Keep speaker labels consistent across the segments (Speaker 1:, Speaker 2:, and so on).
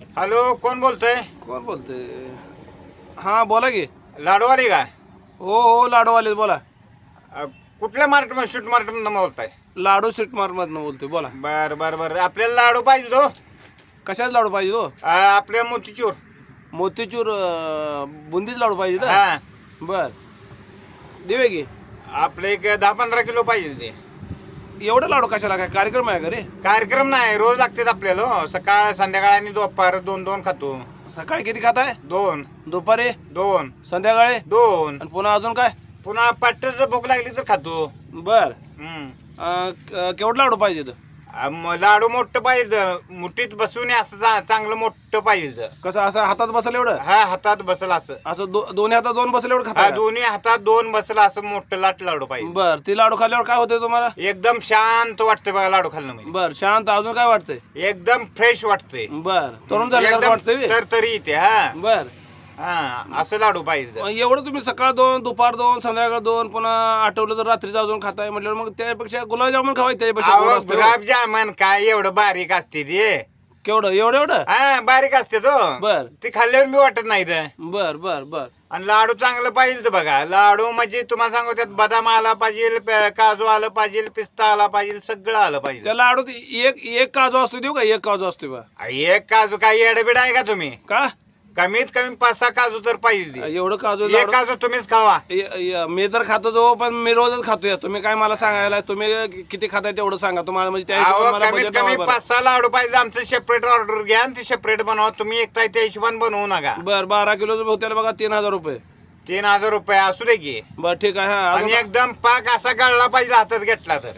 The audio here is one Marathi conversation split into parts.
Speaker 1: हॅलो कोण बोलतोय?
Speaker 2: कोण बोलते हा बोला की.
Speaker 1: लाडूवाली का?
Speaker 2: हो हो लाडूवाले बोला.
Speaker 1: अ, कुठल्या मार्ट शूट मार्ट मधून बोलताय?
Speaker 2: लाडू स्वीट मधनं बोलते बोला.
Speaker 1: बर बर बर. आपल्याला लाडू पाहिजे तो
Speaker 2: कशाच लाडू पाहिजे तो
Speaker 1: अ, आपल्या मोतीचूर.
Speaker 2: मोतीचूर अं, बुंदीच लाडू पाहिजे
Speaker 1: हा.
Speaker 2: बर. देवे की.
Speaker 1: आपले एक दहा पंधरा किलो पाहिजे ते
Speaker 2: एवढं लाडू कशाला काय? कार्यक्रम आहे का रे?
Speaker 1: कार्यक्रम नाही रोज लागतात आपल्याला. हो. सकाळ संध्याकाळ आणि दुपार दोन दोन खातो.
Speaker 2: सकाळी किती खाताय?
Speaker 1: दोन.
Speaker 2: दुपारी?
Speaker 1: दोन.
Speaker 2: संध्याकाळी?
Speaker 1: दोन.
Speaker 2: आणि पुन्हा अजून काय?
Speaker 1: पुन्हा पाट्याचं भूक लागली तर खातो.
Speaker 2: बर.
Speaker 1: हम्म.
Speaker 2: केवढं लाडू पाहिजे तर
Speaker 1: म- लाडू मोठं पाहिजे. मुठीत बसून असं चा- चांगलं मोठं पाहिजे.
Speaker 2: कसं असं हातात बसल एवढं?
Speaker 1: हा हातात बसल असं.
Speaker 2: असं दो- दोन्ही हातात दोन बसल एवढं
Speaker 1: हा,
Speaker 2: खाता
Speaker 1: दोन्ही हातात दोन बसल असं मोठं लाट लाडू पाहिजे.
Speaker 2: बर ती लाडू खाल्ल्यावर काय होतंय तुम्हाला?
Speaker 1: एकदम शांत वाटतंय बघा लाडू खाल्लं म्हणजे.
Speaker 2: बर शांत अजून काय वाटतंय?
Speaker 1: एकदम फ्रेश वाटतंय.
Speaker 2: बर तरुण झाल्यासारखं वाटतंय बे?
Speaker 1: तर तरी येते हा.
Speaker 2: बर.
Speaker 1: हा असं लाडू पाहिजे
Speaker 2: मग एवढं तुम्ही सकाळ दोन दुपार दोन संध्याकाळ दोन पुन्हा आठवलं तर रात्रीचं अजून खाताय म्हटल्यावर मग त्यापेक्षा गुलाबजामुन खावायचे त्यापेक्षा गोड
Speaker 1: अहो,
Speaker 2: असतं हो.
Speaker 1: गुलाबजामन काय एवढं बारीक असते ते?
Speaker 2: केवढं एवढं एवढं?
Speaker 1: हा बारीक असते तो.
Speaker 2: बर.
Speaker 1: ते खाल्ल्यावर मी वाटत नाही ते.
Speaker 2: बर बर बर.
Speaker 1: आणि लाडू चांगलं पाहिजे तर बघा लाडू म्हणजे तुम्हाला सांगू त्यात बदाम आला पाहिजे प- काजू आलं पाहिजे पिस्ता आला पाहिजे सगळं आलं पाहिजे.
Speaker 2: त्या लाडूत एक एक काजू असतो देऊ का? एक काजू असतो बा.
Speaker 1: एक काजू काही एडबिड आहे का तुम्ही?
Speaker 2: का?
Speaker 1: कमीत कमी पाच सहा काजू तर पाहिजे.
Speaker 2: एवढं काजू
Speaker 1: एक काजू तुम्हीच खावा.
Speaker 2: य- य- मी तर खातो जो पण मी रोजच खातोय. तुम्ही काय मला सांगायला तुम्ही किती खाताय तेवढं सांगा. तुम्हाला म्हणजे त्या
Speaker 1: अहो,
Speaker 2: हिशोबाने मला
Speaker 1: कमीत
Speaker 2: budget
Speaker 1: कमी
Speaker 2: लावा बरं.
Speaker 1: पाच सहा लाडू पाहिजे आमचं सेपरेट ऑर्डर घ्या आणि ते सेपरेट बनवा. तुम्ही एकटा त्या हिशोबाने बनवू नका.
Speaker 2: बर बारा किलोचं बहुत्याला बघा तीन हजार रुपये.
Speaker 1: तीन हजार रुपये असू दे की.
Speaker 2: बर ठीक आहे हा
Speaker 1: आणि
Speaker 2: अजून
Speaker 1: एकदम पाक असा गळला पाहिजे हातात घेतला तर.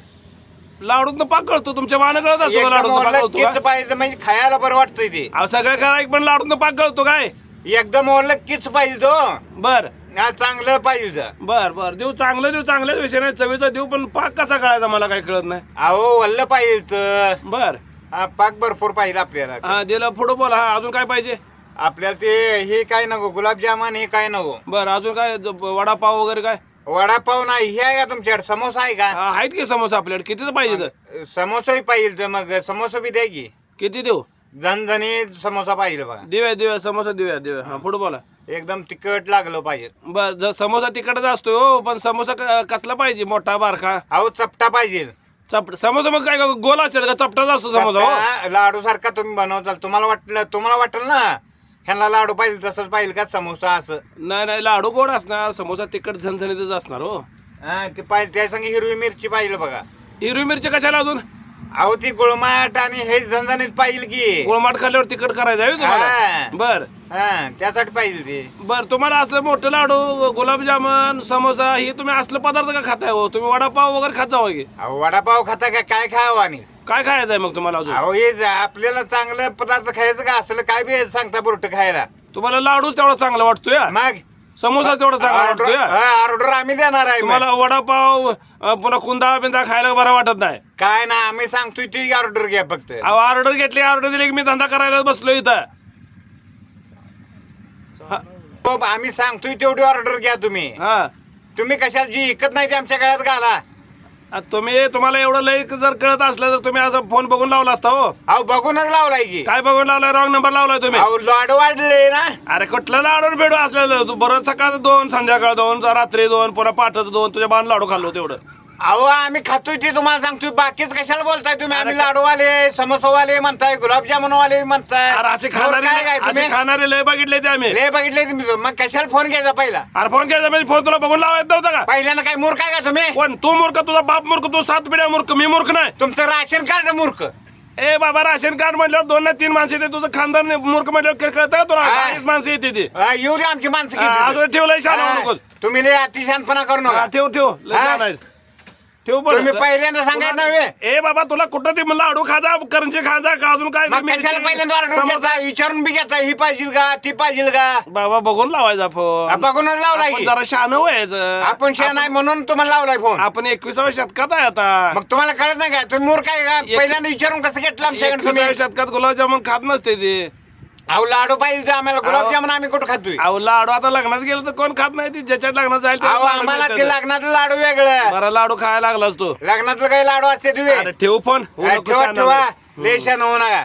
Speaker 2: लाडूत पाक कळतो तुमच्या मानं कळत असतो लाडूत
Speaker 1: कीच पाहिजे म्हणजे खायला बरं वाटतंय ते.
Speaker 2: अहो सगळं करा पण लाडूत पाक कळतो काय?
Speaker 1: एकदम ओलं कीच पाहिजे तो?
Speaker 2: बर.
Speaker 1: हा, चांगलं पाहिजे
Speaker 2: बर बर. देऊ चांगलं देऊ चांगल्याच विषय नाही चवीचा देऊ पण पाक कसा कळायचा मला काही कळत नाही.
Speaker 1: अहो वल्ल पाहिजे तर.
Speaker 2: बर.
Speaker 1: हा, पाक भरपूर पाहिजे आपल्याला.
Speaker 2: हा दिलं पुढं बोला. हा अजून काय पाहिजे?
Speaker 1: आपल्याला ते हे काय नको गुलाबजामुन हे काय नको.
Speaker 2: बर अजून काय? ज- वडापाव वगैरे काय?
Speaker 1: वडापाव नाही हे आहे का तुमच्याकडे? समोसा आहे का?
Speaker 2: हा, आहेत की समोसा आपल्याकडे? कितीच पाहिजे तर.
Speaker 1: समोसाही पाहिजे तर मग समोसा बी द्या की.
Speaker 2: किती देऊ?
Speaker 1: झणझणीत समोसा पाहिजे बघा.
Speaker 2: देऊया देऊया समोसा देऊया देऊया. हा पुढे बोला.
Speaker 1: एकदम तिखट लागलं पाहिजे.
Speaker 2: बर ज- समोसा तिकडच असतो हो पण समोसा क- कसला पाहिजे? मोठा बारका?
Speaker 1: अहो चपटा पाहिजे.
Speaker 2: चपट समोसा मग काय गोल असते का? चपटाच असतो समोसा हो.
Speaker 1: लाडू सारखा तुम्ही बनवताल. तुम्हाला वाटलं तुम्हाला वाटेल ना? ह्यांना लाडू पाहिजे तसंच पाहिजे का समोसा असं?
Speaker 2: नाही नाही लाडू गोड असणार समोसा तिखट झणझणीतच असणार हो.
Speaker 1: हा, ते पाहिजे त्या संग हिरवी मिरची पाहिजे बघा.
Speaker 2: हिरवी मिरची कशाला अजून?
Speaker 1: अहो ती गुळमाट आणि हे झणझणीत पाहिजे की.
Speaker 2: गोळमाट खाल्ल्यावर तिखट करायचं आहे हा. तुम्हाला? बर.
Speaker 1: हा त्यासाठी पाहिजे ते.
Speaker 2: बर तुम्हाला असलं मोठं लाडू गुलाबजामुन समोसा हे तुम्ही असलं पदार्थ का खाताय हो? तुम्ही वडापाव वगैरे खात जावा की.
Speaker 1: अहो वडापाव खाता का? काय खावं आणि?
Speaker 2: काय खायचं आहे मग तुम्हाला अजून?
Speaker 1: अहो हे जा- आपल्याला चांगलं पदार्थ खायचं का असलं काय बी सांगता बुरट खायला.
Speaker 2: तुम्हाला लाडूच तेवढा चांगला वाटतोय?
Speaker 1: मग?
Speaker 2: समोसा तेवढा चांगला वाटतोय?
Speaker 1: ऑर्डर आम्ही देणार आहे मग.
Speaker 2: तुम्हाला वडापाव अ, पुन्हा कुंदा बिंदा खायला बरं वाटत नाही.
Speaker 1: काय ना आम्ही सांगतोय ती ऑर्डर घ्या फक्त.
Speaker 2: ऑर्डर घेतली ऑर्डर दिली की मी धंदा करायला बसलो इथं. हा,
Speaker 1: आम्ही सांगतोय तेवढी ऑर्डर घ्या तुम्ही.
Speaker 2: हा.
Speaker 1: तुम्ही कशाला जी विकत नाही ते आमच्या गळ्यात घाला.
Speaker 2: आ, तुम्ही तुम्हाला एवढं लई जर कळत असलं तर तुम्ही असं फोन बघून लावला असता हो.
Speaker 1: अहो बघूनच लावलाय की.
Speaker 2: काय बघून लावलाय? रॉंग नंबर लावलाय तुम्ही.
Speaker 1: अहो लाडू वाढले ना.
Speaker 2: अरे कुठलं लाडू भेडू असलेलं? तू बरं सकाळचं दोन संध्याकाळ दोन रात्री दोन पुन्हा पाठाचं दोन तुझ्या बाण लाडू खाल्लो तेवढं.
Speaker 1: अहो आम्ही खातोय ते तुम्हाला सांगतोय. बाकीच कशाला बोलताय तुम्ही? आम्ही लाडूवाले समोसावाले म्हणताय गुलाबजामुनवाले म्हणताय.
Speaker 2: अरे असे
Speaker 1: वर काय काय
Speaker 2: खाणारे
Speaker 1: तुम्ही?
Speaker 2: खाणारे लय बघितले ते आम्ही.
Speaker 1: लय बघितले तुम्ही मग कशाला फोन घ्यायचा पहिला?
Speaker 2: अरे फोन केला म्हणजे फोन तुला बघून लावायचं नव्हता का?
Speaker 1: पहिल्यानं काय मूर्ख आहे का तुम्ही?
Speaker 2: पण तू मूर्ख तुझा बाप मूर्ख तू सात पिढ्या मूर्ख मी मूर्ख नाही.
Speaker 1: तुमचं राशन कार्ड मूर्ख.
Speaker 2: ए बाबा राशन कार्ड म्हटल्यावर दोन ना तीन माणसं येते. तुझं खानदार मूर्ख म्हटल्यावर कळतं तुला? माणसं येते ती.
Speaker 1: हा, येऊ दे आमची माणसं किती
Speaker 2: अजून ठेवलंय शाळा
Speaker 1: हा,
Speaker 2: नकोस
Speaker 1: तुम्ही लय अतिशानपणा करू
Speaker 2: हा,
Speaker 1: नका.
Speaker 2: ठेव ठेव. लय
Speaker 1: हा?
Speaker 2: छान आहेस. ठेव पण.
Speaker 1: तुम्ही पहिल्यांदा सांगायचं नव्हे.
Speaker 2: ए बाबा तुला कुठं ते लाडू खाजा करंजी खाजा का अजून काय
Speaker 1: मग
Speaker 2: मिरची,
Speaker 1: कशाला पहिल्यांदा ऑर्डर. घ्यायचा? विचारून बी घेता ही पाहिजे का ती पाहिजे का?
Speaker 2: बाबा बघून लावायचा फोन.
Speaker 1: बघूनच लावलाय की.
Speaker 2: जरा शान व्हायचं.
Speaker 1: आपण शेण आहे म्हणून तुम्हाला लावलाय फोन.
Speaker 2: आपण एकविसाव्या शतकात आहे आता.
Speaker 1: मग तुम्हाला कळत नाही का? तुम्ही मूर्ख आहे का? पहिल्यांदा विचारून कसं घेतलं आमच्याकडे तुम्ही?
Speaker 2: एकविसाव्या शतकात गुलाबजामुन खात नसते ते.
Speaker 1: अहो लाडू पाहिजे आम्हाला. गुलाबजामुन आम्ही कुठं खातोय?
Speaker 2: अहो लाडू आता लग्नात गेलं तर कोण खात नाही? ती ज्याच्यात लग्नात जाईल
Speaker 1: अहो आम्हाला. ते लग्नातलं लाडू वेगळं.
Speaker 2: बरं लाडू खायला लागलास तू.
Speaker 1: लग्नातलं काही लाडू असते तुम्ही
Speaker 2: ठेव फोन.
Speaker 1: ठेवा ठेवा.
Speaker 2: नाही.
Speaker 1: लेशा होऊ नका.